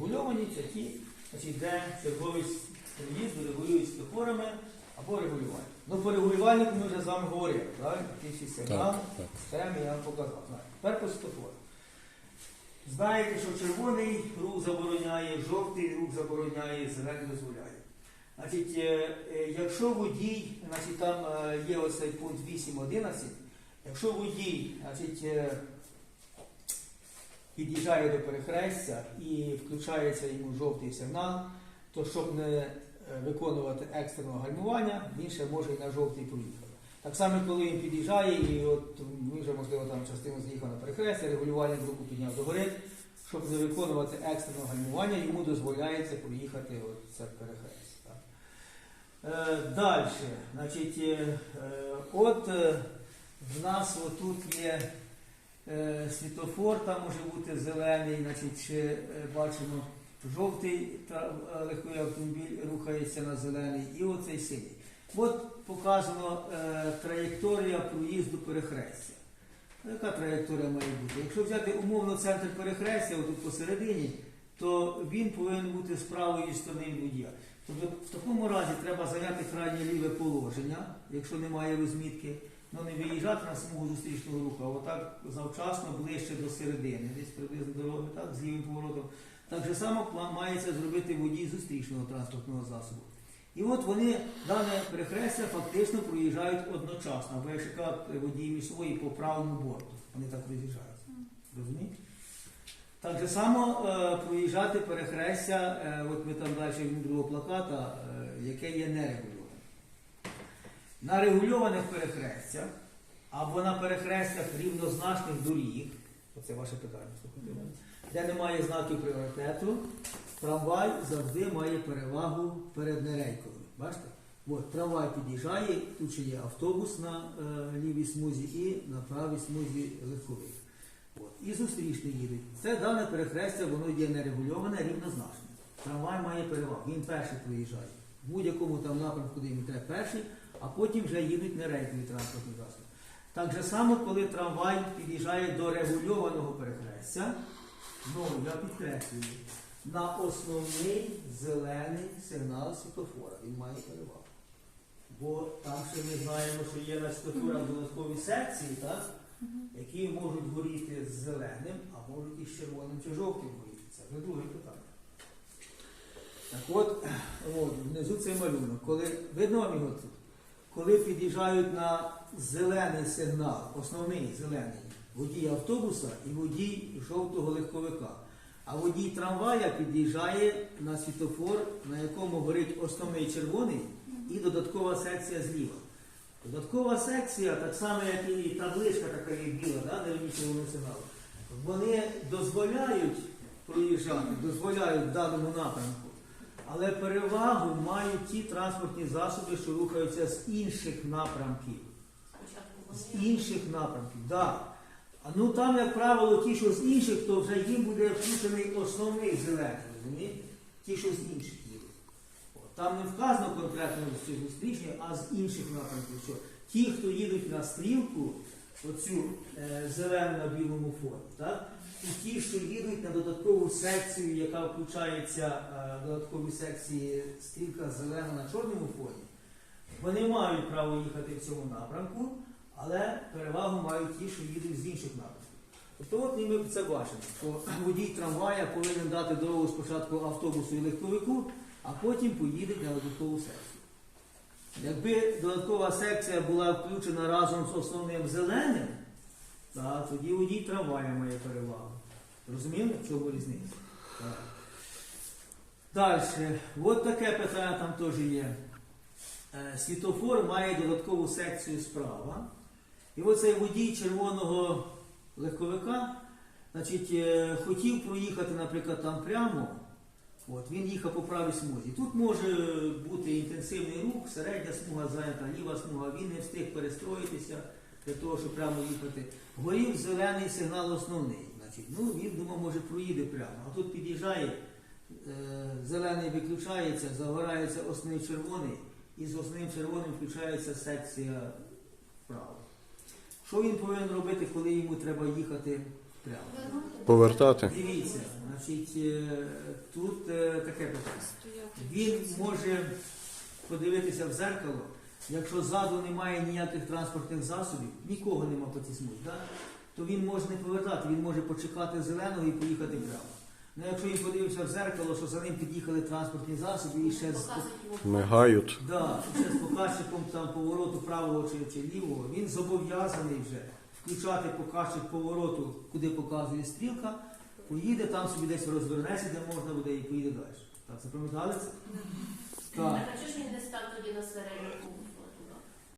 Регульовані це ті, значить, де черговий проїзд регулюють світлофорами або регулювання. Ну, по регулювальнику ми вже з вами говорили, правильно? Ті всі сигнали, схеми я вам показав. Тепер по світлофору. Знаєте, що червоний рух забороняє, жовтий рух забороняє, зелений дозволяє. Значить, е, е, якщо водій, значить там е, є оцей пункт 8.11, якщо водій значить, під'їжджає до перехрестя і включається йому жовтий сигнал, то щоб не е, виконувати екстреного гальмування, він ще може і на жовтий проїхати. Так само, коли він під'їжджає, і от він вже, можливо, там частину з'їхав на перехрестя, регулювальник руку підняв догори, щоб не виконувати екстреного гальмування, йому дозволяється проїхати це перехрестя. Е, Далі, значить, е, е, от е, в нас отут є е, світлофор, там може бути зелений, значить, ще е, бачимо, жовтий та, е, легковий автомобіль рухається на зелений, і оцей синій. От показано е, траєкторія проїзду перехрестя. Яка траєкторія має бути? Якщо взяти умовно центр перехрестя, отут посередині, то він повинен бути з правої сторони водія. Тобто в такому разі треба зайняти крайнє ліве положення, якщо немає розмітки, ну не виїжджати на смугу зустрічного руху, а отак завчасно ближче до середини, десь приблизно дороги, так, з лівим поворотом. Так же само мається зробити водій зустрічного транспортного засобу. І от вони дане перехрестя фактично проїжджають одночасно, або якщо водії між собою по правому борту. Вони так роз'їжджаються. Розумієте? Так же само е, проїжджати перехрестя, е, от ми там далі другого плаката, е, яке є нерегульоване. На регульованих перехрестях або на перехрестях рівнозначних доріг, оце ваше питання, де немає знаків пріоритету, трамвай завжди має перевагу перед нерейковим. Бачите? От, трамвай під'їжджає, тут ще є автобус на е, лівій смузі і на правій смузі легковий. От. І зустрічні їдуть. Це дане перехрестя, воно є нерегульоване, рівнозначне. Трамвай має перевагу, він перший проїжджає. В будь-якому там напрямку, де він йде перший, а потім вже їдуть нерейкові транспортні засоби. Так же само, коли трамвай під'їжджає до регульованого перехрестя, ну я підкреслюю, на основний зелений сигнал світлофора він має перевагу. Бо там ще ми знаємо, що є на світлофорах додаткові секції, так? які можуть горіти з зеленим, а можуть і з червоним чи жовтим горіти. Це вже друге питання. Так от, от внизу цей малюнок. Коли, видно вам його тут? Коли під'їжджають на зелений сигнал, основний зелений, водій автобуса і водій жовтого легковика. А водій трамвая під'їжджає на світофор, на якому горить основний червоний і додаткова секція зліва. Додаткова секція, так само, як і табличка така є біла, да, на сигналу, вони дозволяють проїжджати, дозволяють в даному напрямку, але перевагу мають ті транспортні засоби, що рухаються з інших напрямків. З інших напрямків, так. Да. Ну там, як правило, ті, що з інших, то вже їм буде включений основний зелений, розумієте? Ті, що з інших їдуть. Там не вказано конкретно з цих зустрічних, а з інших напрямків. Що ті, хто їдуть на стрілку, оцю е, зелену на білому фоні, так? і ті, що їдуть на додаткову секцію, яка включається е, додаткові секції стрілка зелена на чорному фоні, вони мають право їхати в цьому напрямку, але перевагу мають ті, що їдуть з інших напрямків. Тобто от ми це бачимо, що водій трамвая повинен дати дорогу спочатку автобусу і легковику, а потім поїде на додаткову секцію. Якби додаткова секція була включена разом з основним зеленим, так, тоді водій трамвая має перевагу. Розуміли, в чому різниця? Далі, от таке питання там теж є. Е, Світофор має додаткову секцію справа. І оцей водій червоного легковика значить, е, хотів проїхати, наприклад, там прямо. От, він їхав по правій смузі. Тут може бути середня смуга зайнята, ліва смуга, він не встиг перестроїтися для того, щоб прямо їхати. Горів зелений сигнал основний. Значить, ну, він думав, може проїде прямо. А тут під'їжджає, е, зелений виключається, загорається основний червоний, і з основним червоним включається секція вправо. Що він повинен робити, коли йому треба їхати прямо. Повертати. Дивіться, значить, е, тут е, таке питання. Він може подивитися в зеркало, якщо ззаду немає ніяких транспортних засобів, нікого нема по цій смузі, да? то він може не повертати, він може почекати зеленого і поїхати прямо. Ну, якщо він подивився в зеркало, що за ним під'їхали транспортні засоби і ще з, Мигають. да, ще з показчиком там, повороту правого чи, чи лівого, він зобов'язаний вже включати показчик повороту, куди показує стрілка, поїде там собі десь розвернеться, де можна буде і поїде далі. Так, запам'ятали це? Так. А чого ж він не став тоді на середньому?